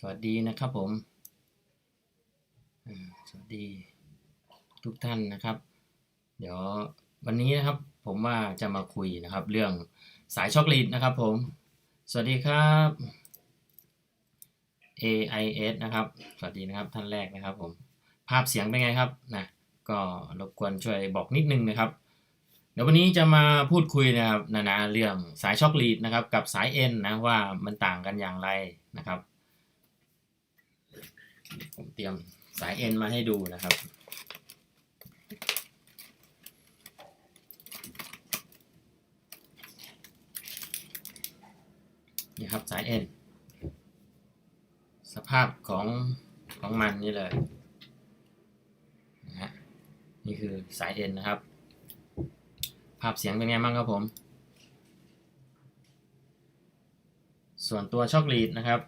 สวัสดีนะครับผมสวัสดีทุกท่านนะครับ เดี๋ยววันนี้นะครับผมว่าจะมาคุยนะครับ เรื่องสายช็อกโกแลตนะครับผม สวัสดีครับ AIS นะครับ สวัสดีนะครับท่านแรกนะครับผม ภาพเสียงเป็นไงครับนะก็รบกวนช่วยบอกนิดนึงนะครับเดี๋ยววันนี้จะมาพูดคุยนะครับนานาเรื่องสายช็อกโกแลตนะครับ กับสายเอ็นนะว่ามันต่างกันอย่างไรนะครับ ผมเตรียมสายเอ็นมาให้ดูนะครับ นี่ครับสายเอ็น สภาพของของมันนี่เลยนะฮะนี่คือสายเอ็นนะครับ ภาพเสียงเป็นไงบ้างครับผม ส่วนตัวช็อกโกแลตนะครับ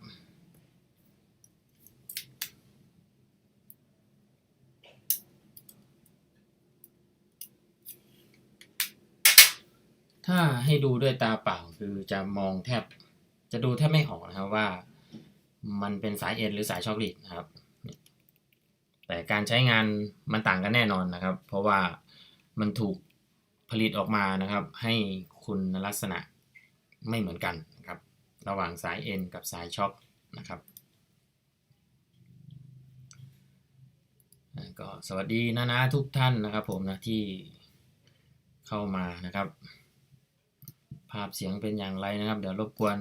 ถ้าให้ดูด้วยตาเปล่าคือจะมองแทบจะดูแทบไม่ออกนะครับว่ามันเป็นสายเอ็นหรือสายช็อกโกแลตนะครับ แต่การใช้งานมันต่างกันแน่นอนนะครับ เพราะว่ามันถูกผลิตออกมานะครับ ให้คุณลักษณะไม่เหมือนกันนะครับ ระหว่างสายเอ็นกับสายช็อคนะครับก็สวัสดีนะนะทุกท่านนะครับผมนะที่เข้ามานะครับ ภาพเสียงเป็นอย่างไรนะครับ เดี๋ยวรบกวน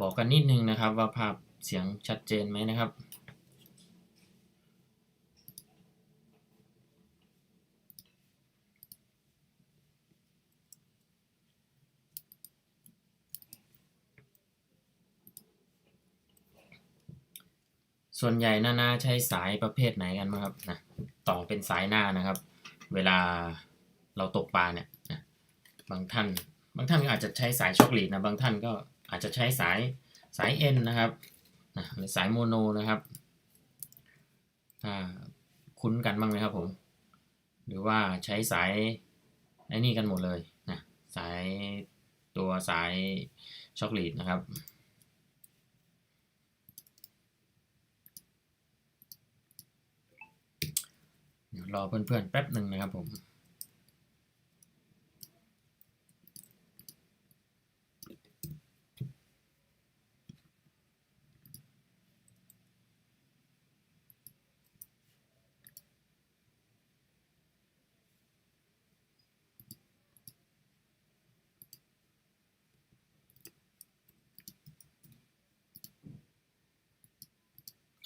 บอกกันนิดนึงนะครับ ว่าภาพเสียงชัดเจนไหมนะครับส่วนใหญ่นานาใช้สายประเภทไหนกันบ้างครับนะต่อเป็นสายหน้านะครับ เวลาเราตกปลาเนี่ยนะบางท่านางท่านก็อาจจะใช้สายช็อกโกแลตนะ บางท่านก็อาจจะใช้สายสายเอ็นนะครับหรือสายโมโนนะครับถ้าคุ้นกันบ้างไหมครับผม หรือว่าใช้สายไอ้นี่กันหมดเลยนะสายตัวสายช็อกโกแลตนะครับเดี๋ยวรอเพื่อนๆแป๊บหนึ่งนะครับผม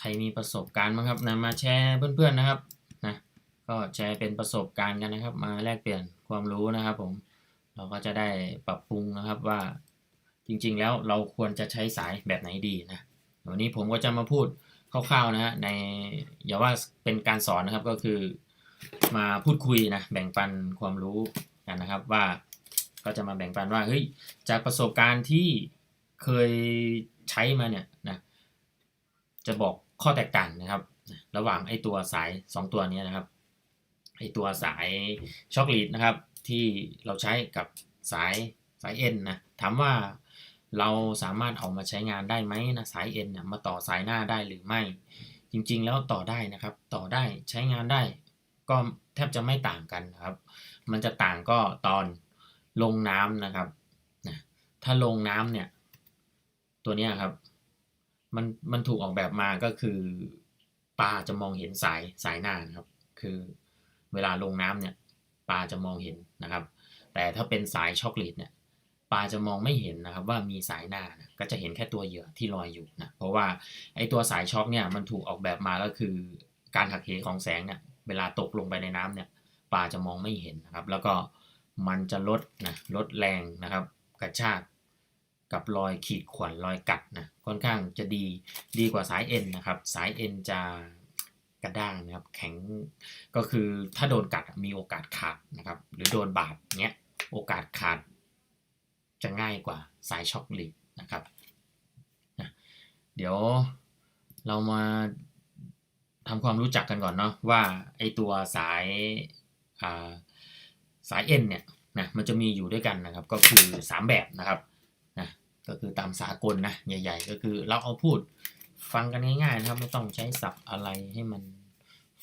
รมีประสบการณ์บ้างครับนะมาแชร์เพื่อนๆนะครับนะก็แชร์เป็นประสบการณ์กันนะครับ มาแลกเปลี่ยนความรู้นะครับผมเราก็จะได้ปรับปรุงนะครับว่าจริงๆแล้วเราควรจะใช้สายแบบไหนดีนะวันนี้ผมก็จะมาพูดคร่าวๆนะฮะในอย่าว่าเป็นการสอนนะครับก็คือมาพูดคุยนะแบ่งปันความรู้กันนะครับว่าก็จะมาแบ่งปันว่าเฮ้ยจากประสบการณ์ที่เคยใช้มาเนี่ยนะจะบอก ข้อแตกต่างนะครับ ระหว่างไอ้ตัวสาย 2 ตัวนี้นะครับไอ้ตัวสายช็อกโกแลตนะครับ ที่เราใช้กับสายสายเอ็นนะถามว่าเราสามารถเอามาใช้งานได้ไหมนะสายเอ็นเนี่ยมาต่อสายหน้าได้หรือไม่ จริงๆแล้วต่อได้นะครับ ต่อได้ใช้งานได้ ก็แทบจะไม่ต่างกันนะครับ มันจะต่างก็ตอนลงน้ำนะครับนะถ้าลงน้ำเนี่ย ตัวนี้ครับ มันมันถูกออกแบบมาก็คือปลาจะมองเห็นสายสายหน้านะครับ คือเวลาลงน้ำเนี่ยปลาจะมองเห็นนะครับ แต่ถ้าเป็นสายช็อกโกแลตเนี่ยปลาจะมองไม่เห็นนะครับว่ามีสายหน้านะก็จะเห็นแค่ตัวเหยื่อที่ลอยอยู่นะเพราะว่าไอตัวสายช็อกเนี่ยมันถูกออกแบบมาก็คือการหักเหของแสงเนี่ยเวลาตกลงไปในน้ำเนี่ยปลาจะมองไม่เห็นนะครับ แล้วก็มันจะลดนะลดแรงนะครับ กระชาก กับรอยขีดข่วนรอยกัดนะค่อนข้างจะดีดีกว่าสายเอ็นนะครับ สายเอ็นจะกระด้างนะครับ แข็งก็คือถ้าโดนกัดมีโอกาสขาดนะครับ หรือโดนบาดเนี้ยโอกาสขาดจะง่ายกว่าสายช็อคลิตนะครับนะเดี๋ยวเรามาทำความรู้จักกันก่อนเนาะว่าไอตัวสายาสายเอ็นเนี่ยนะมันจะมีอยู่ด้วยกันนะครับ ก็คือ 3 แบบนะครับ ก็คือตามสากลนะใหญ่ ๆ ก็คือเราเอาพูดฟังกันง่ายๆนะครับ ไม่ต้องใช้ศัพท์อะไรให้มัน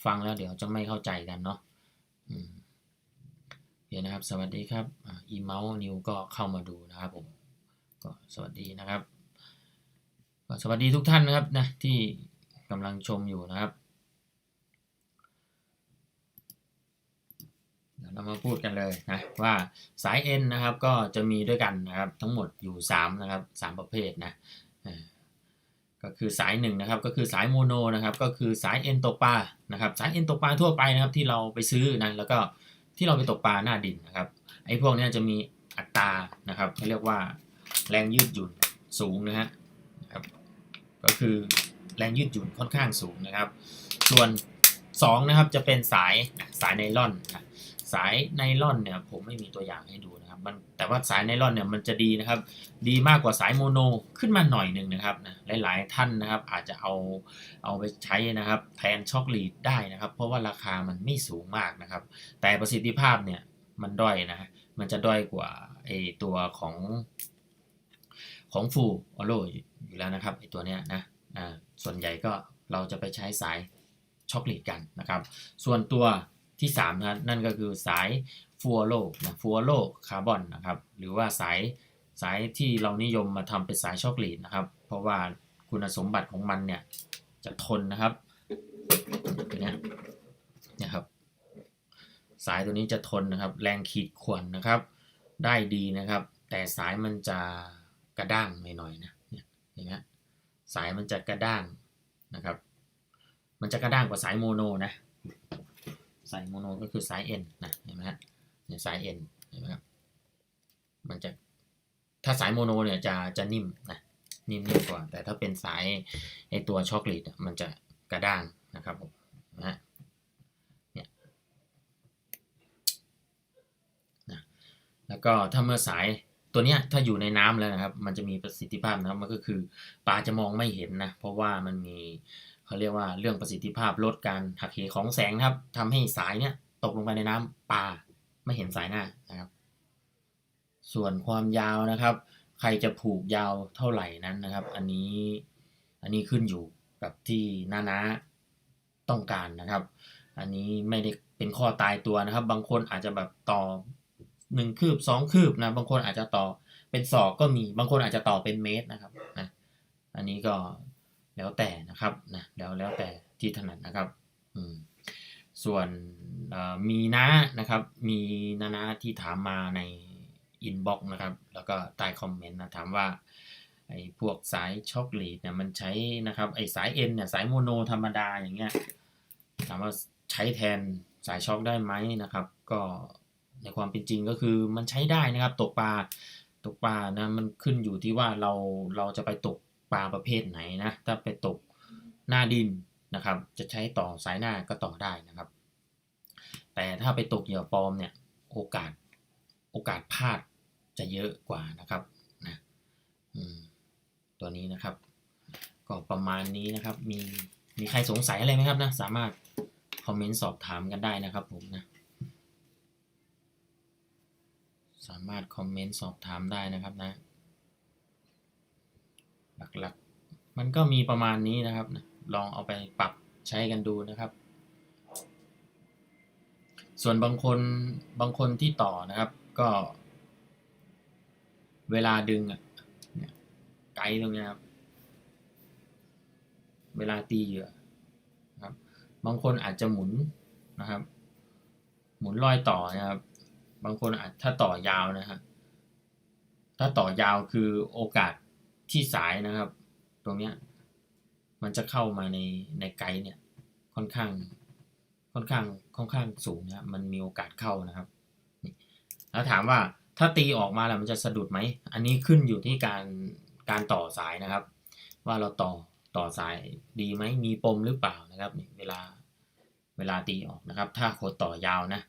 ฟังแล้วเดี๋ยวจะไม่เข้าใจกันเนาะอืมโอเคนะครับ สวัสดีครับอีเมาส์นิวก็เข้ามาดูนะครับผมก็สวัสดีนะครับสวัสดีทุกท่านนะครับนะที่กำลังชมอยู่นะครับ เรามาพูดกันเลยนะว่าสาย N นะครับก็จะมีด้วยกันนะครับทั้งหมดอยู่3นะครับ3ประเภทนะก็คือสาย1นะครับก็คือสายโมโนนะครับก็คือสาย N ตกปลานะครับสาย N ตกปลาทั่วไปนะครับที่เราไปซื้อนะแล้วก็ที่เราไปตกปลาหน้าดินนะครับไอ้พวกนี้จะมีอัตรานะครับเขาเรียกว่าแรงยืดหยุ่นสูงนะฮะนะครับก็คือแรงยืดหยุ่นค่อนข้างสูงนะครับ ส่วน2นะครับจะเป็นสายสายไนล่อนนะ สายไนล่อนเนี่ยผมไม่มีตัวอย่างให้ดูนะครับมันแต่ว่าสายไนล่อนเนี่ยมันจะดีนะครับ ดีมากกว่าสายโมโนขึ้นมาหน่อยหนึ่งนะครับนะหลายๆท่านนะครับอาจจะเอาเอาไปใช้นะครับแทนช็อคลีดได้นะครับ เพราะว่าราคามันไม่สูงมากนะครับ แต่ประสิทธิภาพเนี่ยมันด้อยนะมันจะด้อยกว่าไอตัวของของฟูออโลอยู่แล้วนะครับไอตัวเนี้ยนะอ่าส่วนใหญ่ก็เราจะไปใช้สายช็อกโกแลตกันนะครับ ส่วนตัว ที่ 3 นะนั่นก็คือสายฟัวโลนะฟัวโลคาร์บอนนะครับ หรือว่าสายสายที่เรานิยมมาทำเป็นสายช็อกโกแลตนะครับ เพราะว่าคุณสมบัติของมันเนี่ยจะทนนะครับเนี้ยนะครับ สายตัวนี้จะทนนะครับ แรงขีดข่วนนะครับ ได้ดีนะครับ แต่สายมันจะกระด้างหน่อยๆนะเนี่ยอย่างเงี้ยสายมันจะกระด้างนะครับ มันจะกระด้างกว่าสายโมโนนะ สายโมโนก็คือสาย N นะเห็นไหมฮะเนี่ยสาย N เห็นไหมครับมันจะถ้าสายโมโนเนี่ยจะจะนิ่มนะนิ่มๆกว่า แต่ถ้าเป็นสายไอตัวช็อกโกแลตมันจะกระด้างนะครับผมนะเนี่ยนะแล้วก็ถ้าเมื่อสายตัวเนี้ยถ้าอยู่ในน้ำแล้วนะครับ มันจะมีประสิทธิภาพนะครับมันก็คือปลาจะมองไม่เห็นนะ เพราะว่ามันมี เขาเรียกว่าเรื่องประสิทธิภาพลดการหักเหของแสงนะครับทำให้สายเนี้ยตกลงไปในน้ำปลาไม่เห็นสายหน้านะครับ ส่วนความยาวนะครับ ใครจะผูกยาวเท่าไหร่นั้นนะครับ อันนี้อันนี้ขึ้นอยู่กับที่นานาต้องการนะครับ อันนี้ไม่ได้เป็นข้อตายตัวนะครับ บางคนอาจจะแบบต่อหนึ่งคืบสองคืบนะ บางคนอาจจะต่อเป็นศอกก็มี บางคนอาจจะต่อเป็นเมตรนะครับนะอันนี้ก็ แล้วแต่นะครับนะแล้วแล้วแต่ที่ถนัดนะครับอืมส่วนมีน้านะครับ มีนานาที่ถามมาในอินบ็อกซ์นะครับ แล้วก็ใต้คอมเมนต์นะถามว่าไอ้พวกสายช็อคลีดเนี่ยมันใช้นะครับไอ้สายเอ็นเนี่ยสายโมโนธรรมดาอย่างเงี้ยถามว่าใช้แทนสายช็อคได้ไหมนะครับ ก็ในความเป็นจริงก็คือมันใช้ได้นะครับ ตกปลาตกปลานะมันขึ้นอยู่ที่ว่าเราเราจะไปตก ปลาประเภทไหนนะถ้าไปตกหน้าดินนะครับ จะใช้ต่อสายหน้าก็ต่อได้นะครับ แต่ถ้าไปตกเหยื่อปลอมเนี่ยโอกาสโอกาสพลาดจะเยอะกว่านะครับนะตัวนี้นะครับ ก็ประมาณนี้นะครับ มีมีใครสงสัยอะไรไหมครับนะ สามารถคอมเมนต์สอบถามกันได้นะครับผมนะสามารถคอมเมนต์สอบถามได้นะครับนะ หลักๆ มันก็มีประมาณนี้นะครับ ลองเอาไปปรับใช้กันดูนะครับ ส่วนบางคนบางคนที่ต่อนะครับ ก็ เวลาดึงอะไกด์ตรงนี้ครับ เวลาตีเหยื่อครับ บางคนอาจจะหมุนนะครับ หมุนรอยต่อนะครับ บางคนอาจถ้าต่อยาวนะฮะถ้าต่อยาวคือโอกาส ที่สายนะครับ ตรงเนี้ยมันจะเข้ามาในในไกด์เนี่ยค่อนข้างค่อนข้างค่อนข้างสูงนะมันมีโอกาสเข้านะครับแล้วถามว่าถ้าตีออกมาแล้วมันจะสะดุดไหม อันนี้ขึ้นอยู่ที่การการต่อสายนะครับ ว่าเราต่อต่อสายดีไหมมีปมหรือเปล่านะครับเวลาเวลาตีออกนะครับ ถ้าโคต่อยาวนะ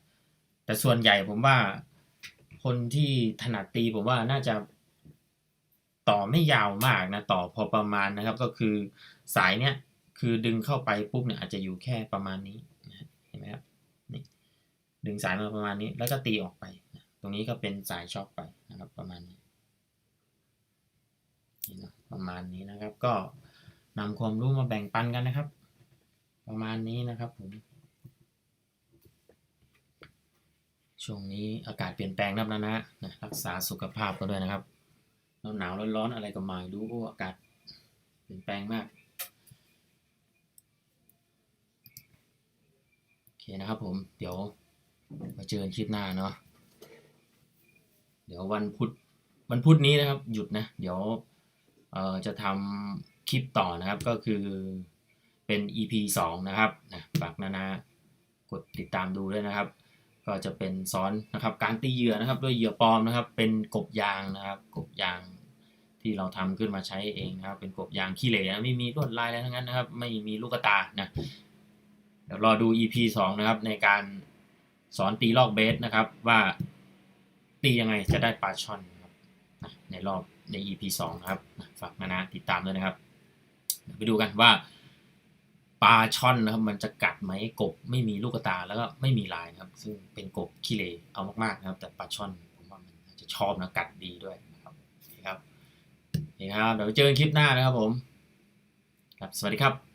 แต่ส่วนใหญ่ผมว่าคนที่ถนัดตีผมว่าน่าจะ ต่อไม่ยาวมากนะต่อพอประมาณนะครับ ก็คือสายเนี้ยคือดึงเข้าไปปุ๊บเนี่ยอาจจะอยู่แค่ประมาณนี้เห็นไหมครับนี่ดึงสายมาประมาณนี้แล้วก็ตีออกไปตรงนี้ก็เป็นสายช็อคไปนะครับประมาณนี้นี่นะประมาณนี้นะครับก็นำความรู้มาแบ่งปันกันนะครับ ประมาณนี้นะครับผมช่วงนี้อากาศเปลี่ยนแปลงนะครับนะนะนะรักษาสุขภาพกันด้วยนะครับ หนาวร้อนๆอะไรก็มาดูโอ้อากาศเปลี่ยนแปลงมากโอเคนะครับผมเดี๋ยวมาเจอกันคลิปหน้าเนาะเดี๋ยววันพุธวันพุธนี้นะครับ หยุดนะ เดี๋ยวเอ่อจะทำคลิปต่อนะครับก็คือเป็น EP 2 นะครับนะฝากนานา กดติดตามดูด้วยนะครับ ก็จะเป็นสอนนะครับการตีเหยื่อนะครับด้วยเหยื่อปลอมนะครับ เป็นกบยางนะครับ กบยางที่เราทำขึ้นมาใช้เองนะครับ เป็นกบยางขี้เหร่นะไม่มีลวดลายอะไรทั้งนั้นนะครับ ไม่มีลูกตานะเดี๋ยวรอดู EP 2 นะครับ ในการสอนตีลอกเบสนะครับ ว่าตียังไงจะได้ปลาช่อนนะครับในรอบใน EP 2 นะครับฝากนานาติดตามด้วยนะครับ ไปดูกันว่า ปลาช่อนนะครับ มันจะกัดไหมกบไม่มีลูกตาแล้วก็ไม่มีลายนะครับ ซึ่งเป็นกบขี้เลเอามากๆนะครับ แต่ปลาช่อนผมว่ามันจะชอบนะกัดดีด้วยนะครับนี่ครับนี่ครับเดี๋ยวเจอกันคลิปหน้านะครับผมครับสวัสดีครับ